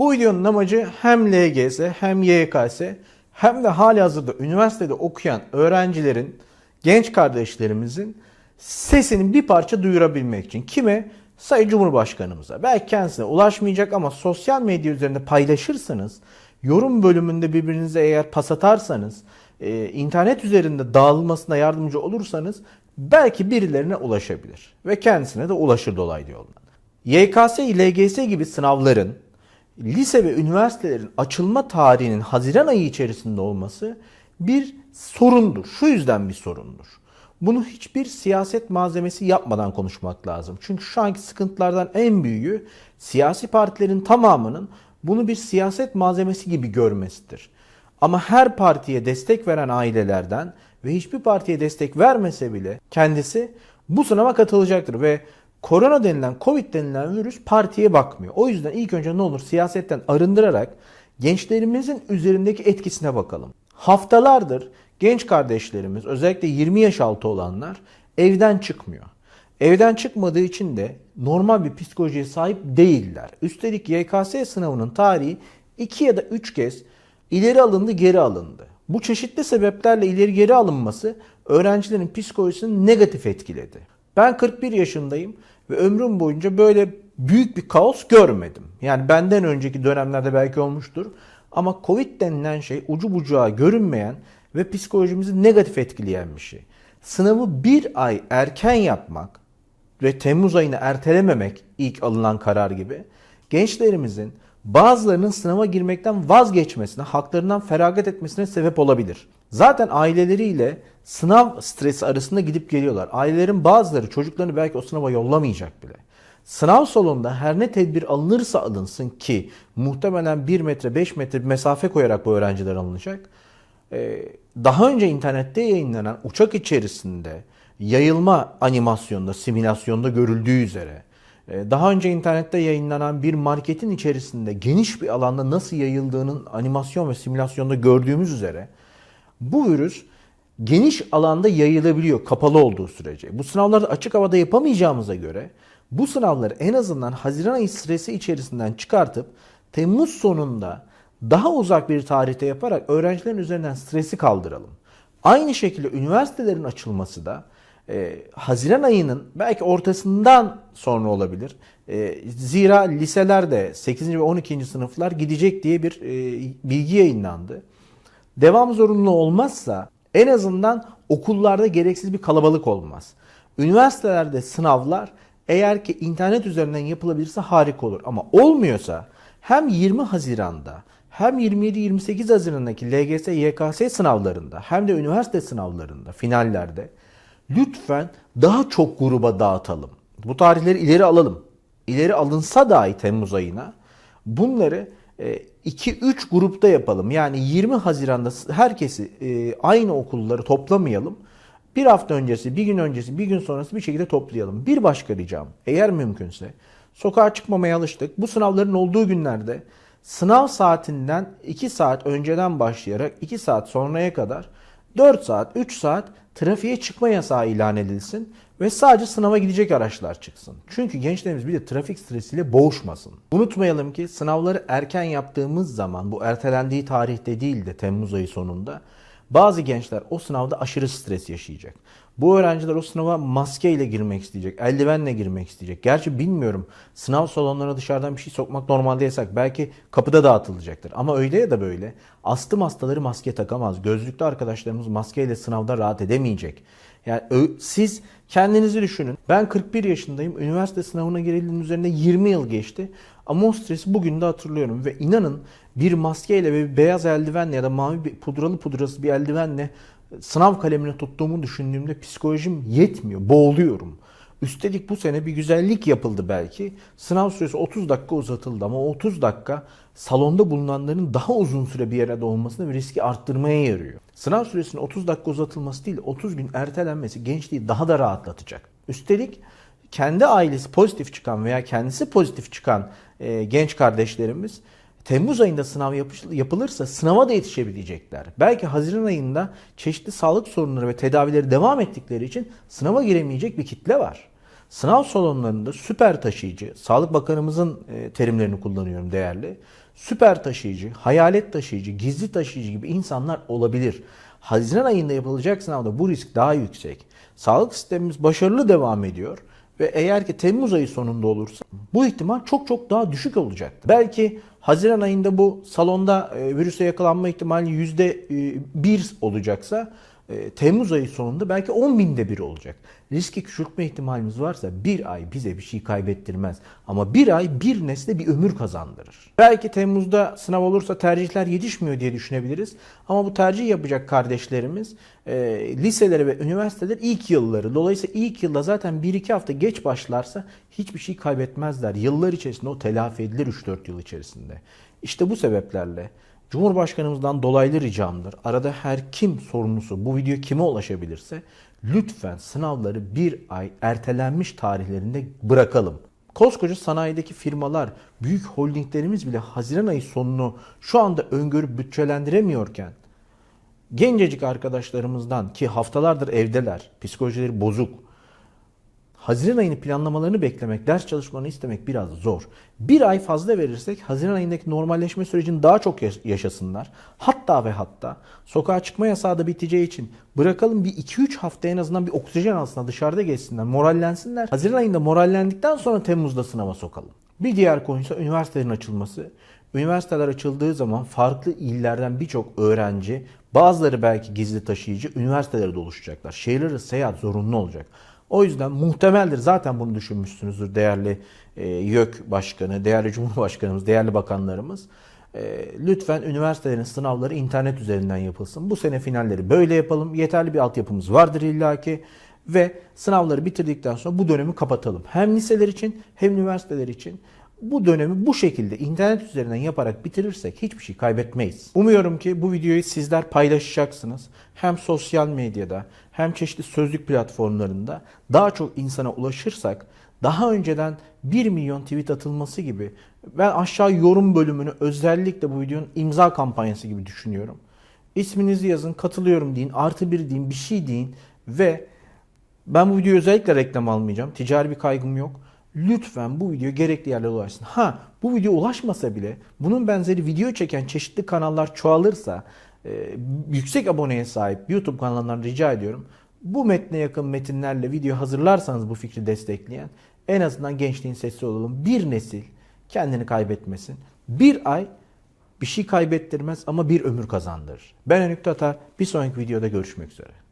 Bu videonun amacı hem LGS hem YKS hem de hali hazırda üniversitede okuyan öğrencilerin, genç kardeşlerimizin sesini bir parça duyurabilmek için. Kime? Sayın Cumhurbaşkanımıza. Belki kendisine ulaşmayacak ama sosyal medya üzerinde paylaşırsanız, yorum bölümünde birbirinize eğer pas atarsanız, e, internet üzerinde dağılmasına yardımcı olursanız belki birilerine ulaşabilir. Ve kendisine de ulaşır dolaylı yoldan. YKS, LGS gibi sınavların lise ve üniversitelerin açılma tarihinin Haziran ayı içerisinde olması bir sorundur. Şu yüzden bir sorundur. Bunu hiçbir siyaset malzemesi yapmadan konuşmak lazım. Çünkü şu anki sıkıntılardan en büyüğü siyasi partilerin tamamının bunu bir siyaset malzemesi gibi görmesidir. Ama her partiye destek veren ailelerden ve hiçbir partiye destek vermese bile kendisi bu sınava katılacaktır ve korona denilen, covid denilen virüs partiye bakmıyor. O yüzden ilk önce ne olur siyasetten arındırarak gençlerimizin üzerindeki etkisine bakalım. Haftalardır genç kardeşlerimiz özellikle 20 yaş altı olanlar evden çıkmıyor. Evden çıkmadığı için de normal bir psikolojiye sahip değiller. Üstelik YKS sınavının tarihi 2 ya da 3 kez ileri alındı, geri alındı. Bu çeşitli sebeplerle ileri geri alınması öğrencilerin psikolojisini negatif etkiledi. Ben 41 yaşındayım ve ömrüm boyunca böyle büyük bir kaos görmedim. Yani benden önceki dönemlerde belki olmuştur. Ama Covid denilen şey ucu bucağı görünmeyen ve psikolojimizi negatif etkileyen bir şey. Sınavı bir ay erken yapmak ve Temmuz ayını ertelememek ilk alınan karar gibi gençlerimizin bazılarının sınava girmekten vazgeçmesine, haklarından feragat etmesine sebep olabilir. Zaten aileleriyle sınav stresi arasında gidip geliyorlar. Ailelerin bazıları çocuklarını belki o sınava yollamayacak bile. Sınav salonunda her ne tedbir alınırsa alınsın ki muhtemelen 1 metre 5 metre bir mesafe koyarak bu öğrenciler alınacak. Ee, daha önce internette yayınlanan uçak içerisinde yayılma animasyonda, simülasyonda görüldüğü üzere e, daha önce internette yayınlanan bir marketin içerisinde geniş bir alanda nasıl yayıldığının animasyon ve simülasyonda gördüğümüz üzere bu virüs geniş alanda yayılabiliyor kapalı olduğu sürece. Bu sınavları açık havada yapamayacağımıza göre bu sınavları en azından Haziran ayı stresi içerisinden çıkartıp Temmuz sonunda daha uzak bir tarihte yaparak öğrencilerin üzerinden stresi kaldıralım. Aynı şekilde üniversitelerin açılması da e, Haziran ayının belki ortasından sonra olabilir. E, zira liselerde 8. ve 12. sınıflar gidecek diye bir e, bilgi yayınlandı. Devam zorunlu olmazsa en azından okullarda gereksiz bir kalabalık olmaz. Üniversitelerde sınavlar eğer ki internet üzerinden yapılabilirse harika olur. Ama olmuyorsa hem 20 Haziran'da hem 27-28 Haziran'daki LGS, YKS sınavlarında hem de üniversite sınavlarında, finallerde lütfen daha çok gruba dağıtalım. Bu tarihleri ileri alalım. İleri alınsa dahi Temmuz ayına bunları 2-3 grupta yapalım. Yani 20 Haziran'da herkesi e, aynı okulları toplamayalım. Bir hafta öncesi, bir gün öncesi, bir gün sonrası bir şekilde toplayalım. Bir başka ricam eğer mümkünse sokağa çıkmamaya alıştık. Bu sınavların olduğu günlerde sınav saatinden 2 saat önceden başlayarak 2 saat sonraya kadar 4 saat, 3 saat trafiğe çıkma yasağı ilan edilsin ve sadece sınava gidecek araçlar çıksın. Çünkü gençlerimiz bir de trafik stresiyle boğuşmasın. Unutmayalım ki sınavları erken yaptığımız zaman bu ertelendiği tarihte değil de Temmuz ayı sonunda bazı gençler o sınavda aşırı stres yaşayacak. Bu öğrenciler o sınava maskeyle girmek isteyecek, eldivenle girmek isteyecek. Gerçi bilmiyorum sınav salonlarına dışarıdan bir şey sokmak normalde yasak. Belki kapıda dağıtılacaktır. Ama öyle ya da böyle astım hastaları maske takamaz. Gözlüklü arkadaşlarımız maskeyle sınavda rahat edemeyecek. Yani siz kendinizi düşünün. Ben 41 yaşındayım. Üniversite sınavına girildiğinin üzerinde 20 yıl geçti. Ama o stresi bugün de hatırlıyorum. Ve inanın bir maskeyle ve bir beyaz eldivenle ya da mavi bir pudralı pudrası bir eldivenle sınav kalemini tuttuğumu düşündüğümde psikolojim yetmiyor. Boğuluyorum. Üstelik bu sene bir güzellik yapıldı belki. Sınav süresi 30 dakika uzatıldı ama 30 dakika salonda bulunanların daha uzun süre bir arada olmasını ve riski arttırmaya yarıyor. Sınav süresinin 30 dakika uzatılması değil 30 gün ertelenmesi gençliği daha da rahatlatacak. Üstelik kendi ailesi pozitif çıkan veya kendisi pozitif çıkan e, genç kardeşlerimiz Temmuz ayında sınav yapılırsa sınava da yetişebilecekler. Belki Haziran ayında çeşitli sağlık sorunları ve tedavileri devam ettikleri için sınava giremeyecek bir kitle var. Sınav salonlarında süper taşıyıcı, Sağlık Bakanımızın e, terimlerini kullanıyorum değerli. Süper taşıyıcı, hayalet taşıyıcı, gizli taşıyıcı gibi insanlar olabilir. Haziran ayında yapılacak sınavda bu risk daha yüksek. Sağlık sistemimiz başarılı devam ediyor ve eğer ki Temmuz ayı sonunda olursa bu ihtimal çok çok daha düşük olacak. Belki Haziran ayında bu salonda e, virüse yakalanma ihtimali yüzde e, bir olacaksa Temmuz ayı sonunda belki 10 binde bir olacak. Riski küçültme ihtimalimiz varsa bir ay bize bir şey kaybettirmez. Ama bir ay bir nesle bir ömür kazandırır. Belki Temmuz'da sınav olursa tercihler yetişmiyor diye düşünebiliriz. Ama bu tercih yapacak kardeşlerimiz e, liseleri ve üniversiteler ilk yılları. Dolayısıyla ilk yılda zaten 1-2 hafta geç başlarsa hiçbir şey kaybetmezler. Yıllar içerisinde o telafi edilir 3-4 yıl içerisinde. İşte bu sebeplerle Cumhurbaşkanımızdan dolaylı ricamdır. Arada her kim sorumlusu bu video kime ulaşabilirse lütfen sınavları bir ay ertelenmiş tarihlerinde bırakalım. Koskoca sanayideki firmalar, büyük holdinglerimiz bile Haziran ayı sonunu şu anda öngörüp bütçelendiremiyorken gencecik arkadaşlarımızdan ki haftalardır evdeler, psikolojileri bozuk, Haziran ayını planlamalarını beklemek, ders çalışmalarını istemek biraz zor. Bir ay fazla verirsek Haziran ayındaki normalleşme sürecini daha çok yaş- yaşasınlar. Hatta ve hatta sokağa çıkma yasağı da biteceği için bırakalım bir 2-3 hafta en azından bir oksijen alsınlar, dışarıda geçsinler, morallensinler. Haziran ayında morallendikten sonra Temmuz'da sınava sokalım. Bir diğer konu ise üniversitelerin açılması. Üniversiteler açıldığı zaman farklı illerden birçok öğrenci, bazıları belki gizli taşıyıcı üniversitelere doluşacaklar. Şehirler seyahat zorunlu olacak. O yüzden muhtemeldir zaten bunu düşünmüşsünüzdür değerli e, YÖK Başkanı, değerli Cumhurbaşkanımız, değerli bakanlarımız. E, lütfen üniversitelerin sınavları internet üzerinden yapılsın. Bu sene finalleri böyle yapalım. Yeterli bir altyapımız vardır illaki. Ve sınavları bitirdikten sonra bu dönemi kapatalım. Hem liseler için hem üniversiteler için bu dönemi bu şekilde internet üzerinden yaparak bitirirsek hiçbir şey kaybetmeyiz. Umuyorum ki bu videoyu sizler paylaşacaksınız. Hem sosyal medyada hem çeşitli sözlük platformlarında daha çok insana ulaşırsak daha önceden 1 milyon tweet atılması gibi ben aşağı yorum bölümünü özellikle bu videonun imza kampanyası gibi düşünüyorum. İsminizi yazın, katılıyorum deyin, artı bir deyin, bir şey deyin ve ben bu videoyu özellikle reklam almayacağım. Ticari bir kaygım yok. Lütfen bu video gerekli yerlere ulaşsın. Ha bu video ulaşmasa bile bunun benzeri video çeken çeşitli kanallar çoğalırsa e, yüksek aboneye sahip YouTube kanallarından rica ediyorum. Bu metne yakın metinlerle video hazırlarsanız bu fikri destekleyen en azından gençliğin sesi olalım. Bir nesil kendini kaybetmesin. Bir ay bir şey kaybettirmez ama bir ömür kazandırır. Ben Önük Tatar. Bir sonraki videoda görüşmek üzere.